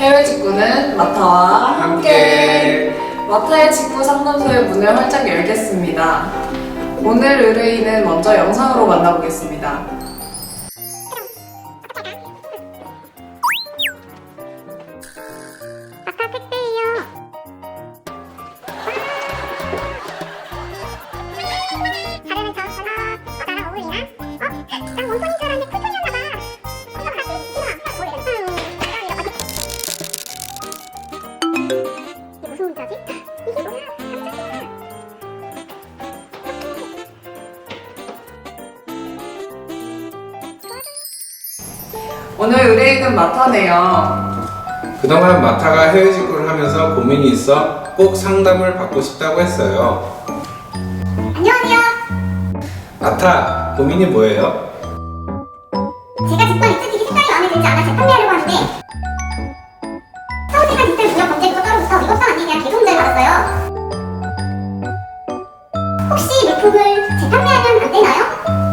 해외 직구는 마타와 함께 마타의 직구 상담소의 문을 활짝 열겠습니다. 오늘 의뢰인은 먼저 영상으로 만나보겠습니다. 오늘 의뢰인은 마타네요. 그동안 마타가 해외 직구를 하면서 고민이 있어 꼭 상담을 받고 싶다고 했어요. 안녕하세요. 마타, 고민이 뭐예요? 제가 직관 입주 티기 색깔이 마음에 들지 않아 재판매하려고 하는데 서울시가 디지털 무역 범죄부터 떨어져서 위법성 안내에 대한 개소 문자를 받았어요. 혹시 물품을 재판매하면 안 되나요?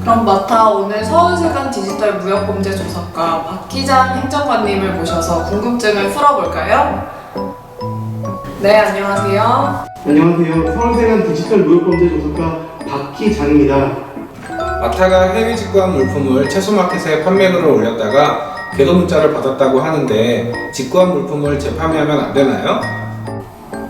그럼 마타 오늘 서울세관 디지털 무역범죄 조사과 박기장 행정관님을 모셔서 궁금증을 풀어볼까요? 네, 안녕하세요. 안녕하세요. 서울세관 디지털 무역범죄 조사과 박희장입니다. 마타가 해외 직구한 물품을 채소마켓에 판매로를 올렸다가 개도 문자를 받았다고 하는데 직구한 물품을 재판매하면 안 되나요?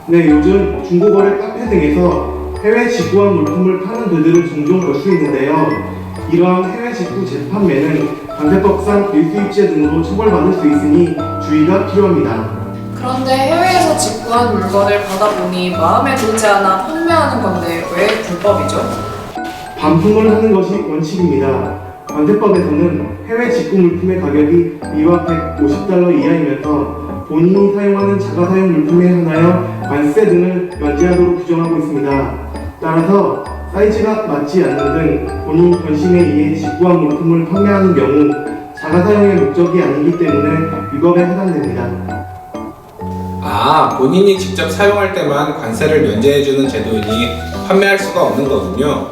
네, 요즘 중고거래 카페 등에서 해외 직구한 물품을 파는 글들을 종종 볼 수 있는데요. 이러한 해외 직구 재판매는 관세법상 밀수입죄 등으로 처벌받을 수 있으니 주의가 필요합니다. 그런데 해외에서 직구한 물건을 받아보니 마음에 들지 않아 판매하는 건데 왜 불법이죠? 반품을 하는 것이 원칙입니다. 관세법에서는 해외 직구 물품의 가격이 미화 150달러 이하이면서 본인이 사용하는 자가 사용 물품에 한하여 관세 등을 면제하도록 규정하고 있습니다. 따라서 사이즈가 맞지 않는 등 본인 변심에 의해 직구한 물품을 판매하는 경우 자가 사용의 목적이 아니기 때문에 위법에 해당됩니다. 아, 본인이 직접 사용할 때만 관세를 면제해주는 제도이니 판매할 수가 없는 거군요.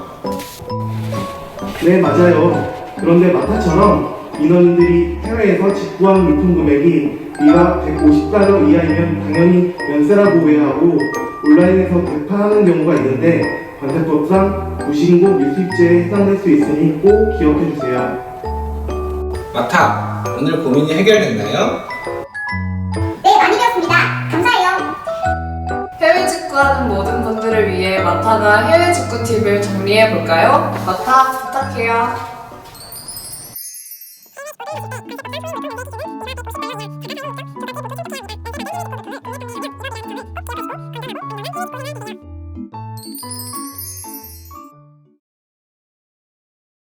네, 맞아요. 그런데 마타처럼 인원들이 해외에서 직구한 물품 금액이 미화 150달러 이하이면 당연히 면세라고 오해하고 온라인에서 대파하는 경우가 있는데 관세법상 무신고 밀수입죄에 해당될 수 있으니 꼭 기억해 주세요. 마타, 오늘 고민이 해결됐나요? 네, 많이 배웠습니다. 감사해요. 해외 직구하는 모든 분들을 위해 마타가 해외 직구 팁을 정리해 볼까요? 마타 부탁해요.